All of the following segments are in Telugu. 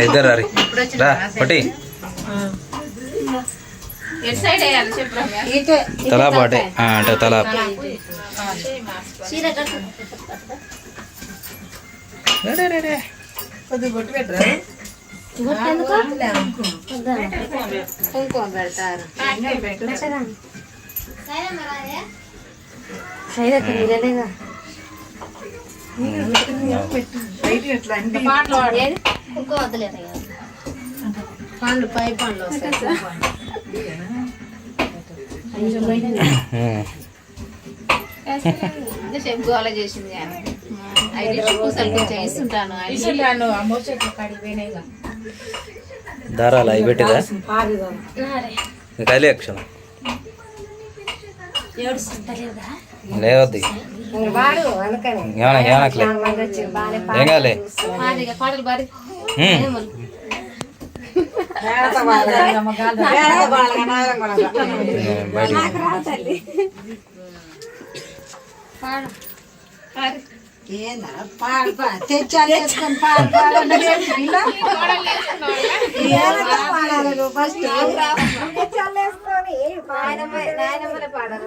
ఇద్దరు రా రా తలా పాటే. ఆ, అంటే తలా. పెట్టరా. ఇంకో వద్దలేదు పండ్లు పై పండ్లు వస్తాయి. గోల చేసింది కానీ దారాలు అవి పెట్టిదా? ఇంకా అక్షరం లేవద్ది. ఏమన్నా ఏం కాలే పాటలు పాడి పాడాలి ఫస్ట్ తెచ్చాలి వేసుకొని నాయనమ్మ నాయనమ్మలే పాడరు.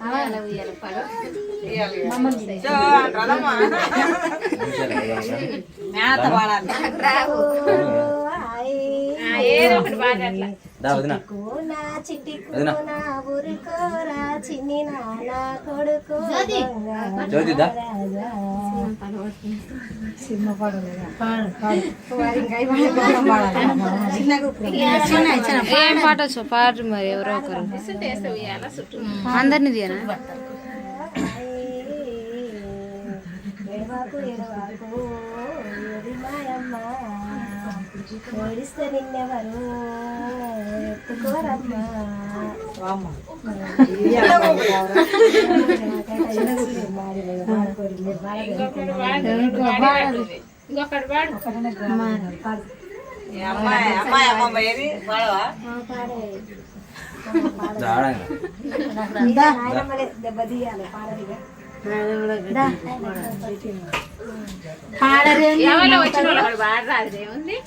పాడబోరే అలా ఉయ్యాలి పాడు మేత పాడాలి దా వదినా. జ్యోతి. దా. ఏం పాట వచ్చు పాడు మరి ఎవరో ఒకరు. అందరిని తీయనా? మాయమ్మ నిన్నెవరు? అమ్మాయి అమ్మాయి అమ్మ ఏది ఎవరో వచ్చిన వాళ్ళు పాడరాదు ఏముంది?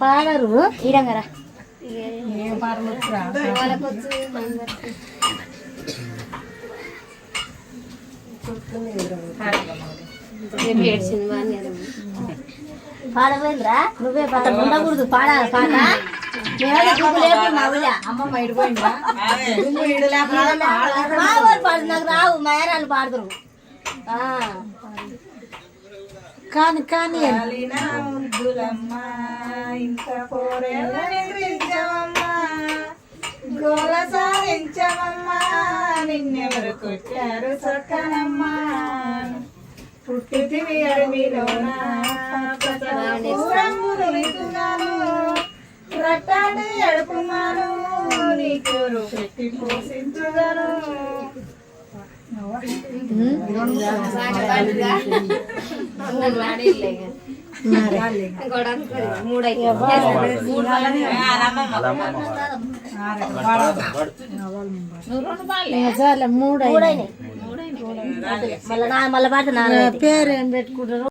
పాడరు ఈడంగరా ఏం పాటలు వచ్చురా పాడపోయిందిరా నువ్వే పాట ఉండకూడదు పాడాలి పాట నాకు రావు. మా ఏరాలు పాడదురు ఆ. కాని కాని గోల సాధించవమ్మా. నిన్నెవరు కొట్టారు సొక్కనమ్మా. పుట్టితివి అడవిలోన? పూరమ్ములు పెట్టి పోషించుదను. మూడు మూడైనాయి. మళ్ళీ నా మళ్ళీ పేరు ఏం పెట్టుకుంటారు?